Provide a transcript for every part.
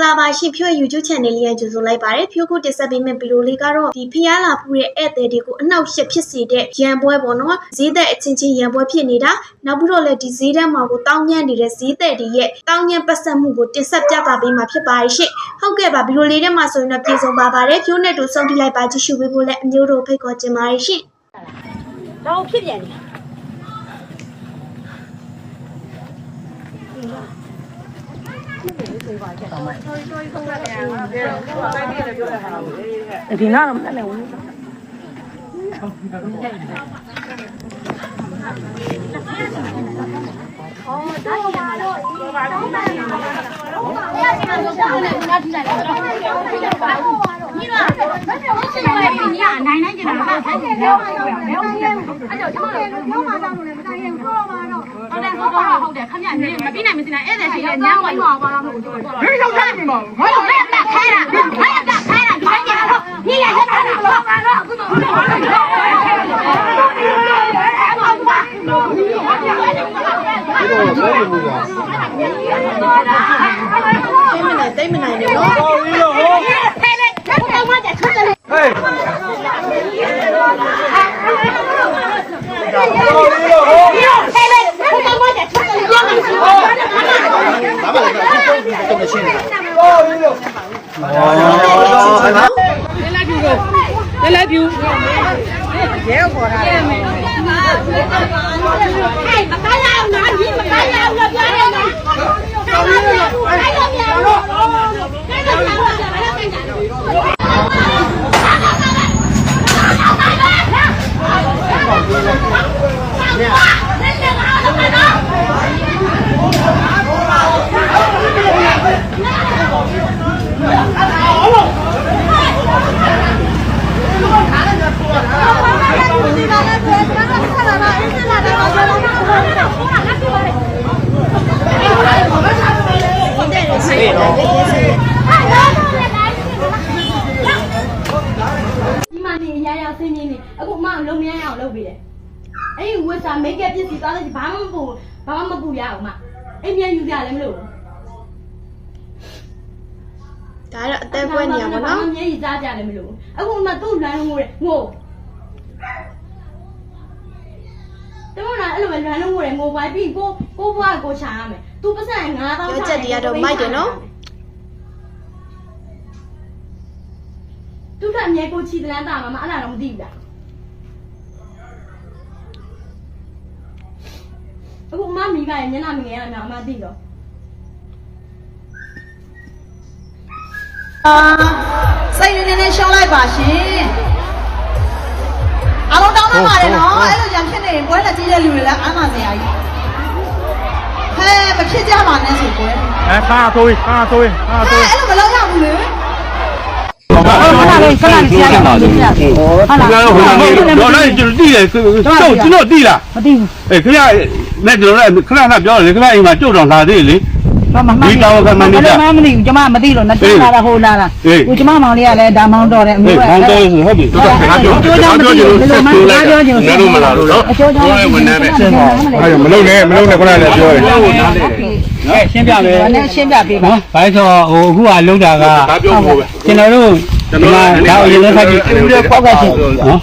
င်္ဂလာပါရှင်ဖြိုး YouTube channel လေးရကြိုဆိုလိုက်ပါတယ်ဖြိုးခုတက်ဆက်ပေးမယ့်ဗီဒီယိုလေးကတော့ဒီဖျားလာဖူးတဲ့ဧည့်သည်တွေကိုအနှောက်အယှက်ဖြစ်စေတဲ့ရန်ပွဲပေါ့နော်ဈေးသက်အချင်းချင်းရန်ပွဲဖြစ်နေတာနောက်ပြီးတော့လည်းဒီဈေးတန်းမှာကိုတောင်းညံ့နေတဲ့ဈေးသက်တွေရဲ့တောင်းညံ့ပတ်သက်မှုကိုတင်ဆက်ပြသပေးမှာဖြစ်ပါတယ်ရှင်ဟုတ်ကဲ့ပါဗီဒီယိုလေးထဲမှာဆိုရင်တော့ပြေဆုံးပါပါတယ်ဖြိုးနဲ့တူဆုံးထိလိုက်ပါကြည့်ရှုပေးဖို့လည်းအမျိုးတို့ဖိတ်ခေါ်ချင်ပါတယ်ရှင်တော့ဖြစ်ပြန်တယ်ဒီနားတော့မတက်နိုင်ဘူးနိုင်နိုင်ကျင်တာပါ ဆိုင်တယ်တော့အဲ့တော့ကျွန်တော်တို့ပြောမှတောင်းလို့လည်းမတိုင်းရင်ပြောတော့မှာတော့ ဟုတ်တယ်ဟုတ်ပါဟုတ်တယ်ခမရနေမပြီးနိုင်မစင်နိုင်ဧည့်သည်ရှိတဲ့ညမ်းဝိုင်းပါပါလားမဟုတ်ဘူးဘယ်ရောက်တိုင်းမှာငါတို့လည်းတက်ခိုင်းတာခိုင်းတာခိုင်းတာခိုင်းကြတော့ညီရရတာတော့ကတော့အခုတော့တိတ်မနိုင်တိတ်မနိုင်နဲ့နော်ဖေးလေတက်တော့မှတက်ထွက်တယ်ဟေးတော်လေးတော့ဟော ဖေးလေတက်တော့မှတက်ထွက်တယ်ပြောနေစီ တော်လေးတော့ ဟဲ့မကားရအောင် နော်ဒီမကားရအောင်လို့ပြောတယ်နော်ကားရအောင်ကားရအောင်ကားရအောင်ကားရအောင်ဒီမှာနေရရဆင်းနေနေအခုအမလုံးမရအောင်လုပ်ပေးတယ်အဲ့ဒီဝက်စာမိတ်ကပ်ပစ္စည်းသွားလိုက်ဘာမှမပူဘာမှမပူရအောင်မအဲ့မြန်ယူကြလည်းမလို့ဒါတော့အသက်ပွဲနေရပါဘာတော့မှမျက်ရည်စားကြလည်းမလို့အခုအမသူ့လမ်းလုံးငိုတယ်ငို တော့လာအဲ့လိုပဲလမ်းလုံးငိုတယ်ငိုပါပြီးကိုကိုဘွားကိုချာရမယ်သူပတ်စံ9000ပြောချက်တရားတော့မိုက်တယ်နော်သူ့ထက်မြဲကိုချီတလန်းတာမှာမအဲ့ဒါတော့မသိဘူးလားအခုအမမိကရဲ့မျက်နှာမြင်ရတာအမသိတော့စိတ်နေနေနဲ့ရှုံးလိုက်ပါရှင်အ လုံးတောင်းမှပါတယ်နော်အဲ့လိုကြံဖြစ်နေရင်ပွဲလက်ကြီးတဲ့လူတွေလည်းအားမစရာကြီးဟဲမဖြစ်ကြပါနဲ့ဆိုပွဲအဲခါဆိုးခါဆိုးခါဟဲဆိုးအဲ့လိုမလုပ်ရဘူးလေခဏလေးခဏလေးဆရာကြီးဟုတ်လားကျွန်တော်ဟိုကနေတော့လည်းကျွန်တော်တိတယ်ကျွန်တော်ကျွန်တော်တိလားမသိဘူးအေးခင်ဗျနဲ့ကျွန်တော်လည်းခဏခဏပြောတယ်ခင်ဗျအိမ်မှာကြုတ်တော်လာသေးလေ ဘာမှမဒီတောင်ကမန်နေဂျာမမသိဘူးကျမမသိလို့နှစ်ချက်လာတာဟိုလာတာအေးကိုကျမမောင်လေးကလည်းဒါမောင်းတော့တယ်အဟေးမျိုးကဘောင်းတော့ဆိုဟုတ်ပြီတော်တော်ခါပြောခါပြောကျွန်တော်ဆက်ပြောလိုက်ငါတို့မလာတော့နော်အချိုးကြောင့်ဝန်ထမ်းပဲအဲ့မလုံးနဲ့မလုံးနဲ့ခုနကလည်းပြောတယ်ဟိုနားလေအဲရှင်းပြမယ်ဒါနဲ့ရှင်းပြပေးပါနော်ဘာလို့ဆိုတော့ဟိုအခုကလောက်တာကဒါပြောဖို့ပဲကျွန်တော်တို့ ကျွန်တော်ဒါအရင်လေးဖတ်ကြည့်ပေါက်ကရှိနော်နော်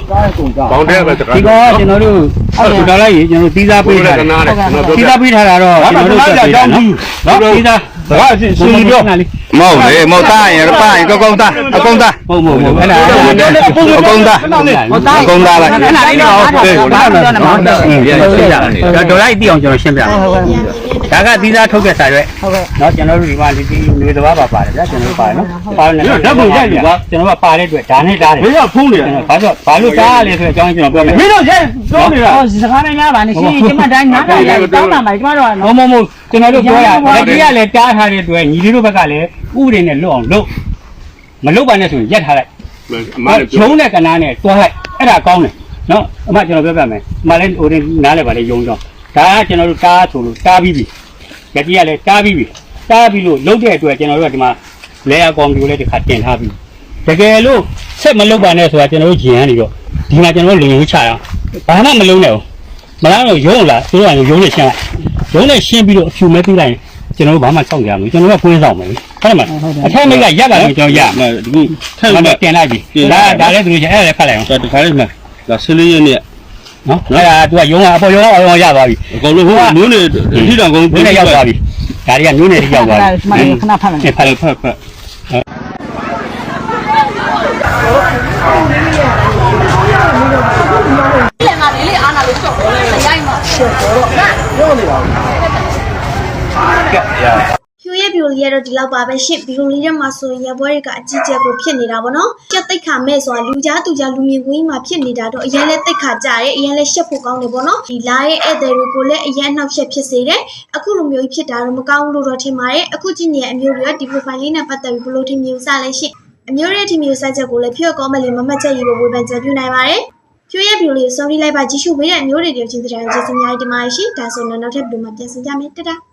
ဘောင်းတဲ့ပဲတခါဒီကောကျွန်တော်တို့ဟုတ်တယ်တော်လိုက်ရေကျွန်တော်သီးသားပြေးပေးတာထားတယ်နားတယ်ကျွန်တော်သီးပြောသားပေးထားတာတော့ကျွန်တော်တို့ဆက်ပေးတာနော်နော်သီးသား ဘာအစီအစဉ်ပြောနားလေးမဟုတ်လေမဟုတ်သားရင်ပါရင်ကောကောင်းသားအကုန်သားဟုတ်မဟုတ်ဟုတ်အဲ့ဒါအကုန်သားအကုန်သားလိုက်အဲ့ဒါလေးတော့ဘာလို့လဲမောင်းတော့ရှင်းပြတယ်တော်လိုက်သိအောင်ကျွန်တော်ရှင်းပြတယ်ဒါကသီးသားထုတ်တဲ့စာရွက်ဟုတ်ကဲ့နော်ကျွန်တော်တို့ဒီမှာဒီနေသဘာဝပါတယ်ဗျာကျွန်တော်တို့ပါတယ်နော်ပါတယ်နော်ဓာတ်ပုံရိုက်ပြီကွာကျွန်တော်ကပါတဲ့အတွက်ဒါနဲ့တားတယ်မင်းကဖုန်းနေရကျွန်တော်ဘာလို့ဘာလို့တားလဲဆိုတော့အကြောင်းကျွန်တော်ပြောမယ်မင်းတို့ရဲပြောနေတာဟောစကားနဲ့များပါနဲ့ရှင်းကျမတိုင်းနားတာလည်းတောင်းတာပါကျမတို့ကမမမကျွန်တော်တို့ပြောရလက်ကြီးကလည်းတားထားတဲ့အတွက်ညီလေးတို့ဘက်ကလည်းဥပဒေနဲ့လွတ်အောင်လုပ်မလုပ်ပါနဲ့ဆိုရင်ရက်ထားလိုက်အမလည်းပြောရုံးတဲ့ကနားနဲ့တွားလိုက်အဲ့ဒါကောင်းတယ်နော်အမကျွန်တော်ပြောပြမယ်အမလည်းဟိုတင်နားလဲပါလေယုံတော့ဒါကကျွန်တော်တို့တားဆိုလို့တားပြီးပြီလက်ကြီးကလည်းတားပြီးပြီတားပြီးလို့လုပ်တဲ့အတွက်ကျွန်တော်တို့ကဒီမှာလဲရကောင်ဒီကိုလည်းဒီခါတင်ထားပြီတကယ်လို့ဆက်မလုပ်ပါနဲ့ဆိုတာကျွန်တော်တို့ဂျင်ရန်နေတော့ဒီမှာကျွန်တော်တို့လင်ရိုးချရအောင်ဘာမှမလုံးနဲ့ဘူးမလားတော့ရုံးလားသူတို့ကရုံးနဲ့ရှင်းလိုက်ရုံးနဲ့ရှင်းပြီးတော့အဖြူမဲပြလိုက်ရင် ကျွန်တော်တို့ဘာမှစောင့်ကြရမလို့ကျွန်တော်တို့ကကွင်းဆောင်မယ်ဟုတ်တယ်မအထက်မိတ်ကရက်ပါလို့ကျွန်တော်ရမဒီခုထက်ဟုတ်မတယ်တင်လိုက်ပြီဒါဒါလည်းသူတို့ချင်းအဲ့ဒါလည်းဖတ်လိုက်အောင်ဒါတခါလေးမှဒါဆလေးရက်နေ့နော်အဲ့ဒါသူကရုံးကအပေါ်ရုံးကအပေါ်ရသွားပြီအကုန်လုံးဟိုမျိုးနေထိတောင်ကုန်မျိုးနဲ့ရောက်သွားပြီဒါတွေကမျိုးနဲ့ရောက်သွားပြီခဏဖတ်မယ်ဖတ်ဖတ်ဖတ် ဖြိုရဲ့ဗီဒီယိုလေးက တော့ဒီလောက်ပါပဲရှင့်ဗီဒီယိုလေးထဲမှာဆိုရင်ရပွဲတွေကအကြီးကျယ်ကိုဖြစ်နေတာပေါ့နော်ကြက်တိတ်ခါမဲ့ဆိုတာလူကြားသူကြားလူမြင်ကွင်းမှာဖြစ်နေတာတော့အရင်လဲတိတ်ခါကြတယ်အရင်လဲရှက်ဖို့ကောင်းတယ်ပေါ့နော်ဒီလာရဲ့ဧည့်သည်တွေကိုလည်းအရင်နှောက်ရှက်ဖြစ်စေတယ်အခုလိုမျိုးကြီးဖြစ်တာတော့မကောင်းဘူးလို့တော့ထင်ပါတယ်အခုကြည့်နေတဲ့အမျိုးတွေကဒီ profile လေးနဲ့ပတ်သက်ပြီးဘယ်လိုထင်မြင်စလဲရှင့်အမျိုးရဲ့ထင်မြင်စချက်ကိုလည်းဖြို့ကောမလေးမမတ်ချက်ရေးဖို့ဝေဖန်ချက်ပြုနိုင်ပါတယ်ဖြိုးရဲ့ဗီဒီယိုလေးကို sorry လိုက်ပါကြည့်ရှုပေးတဲ့အမျိုးတွေတယောက်ချင်းတရားကျေးဇူးအများကြီးတင်ပါတယ်ရှင်ဒါဆိုတော့နောက်ထပ်ဗီဒီယိုမှာပြန်ဆင်ကြမယ်တတား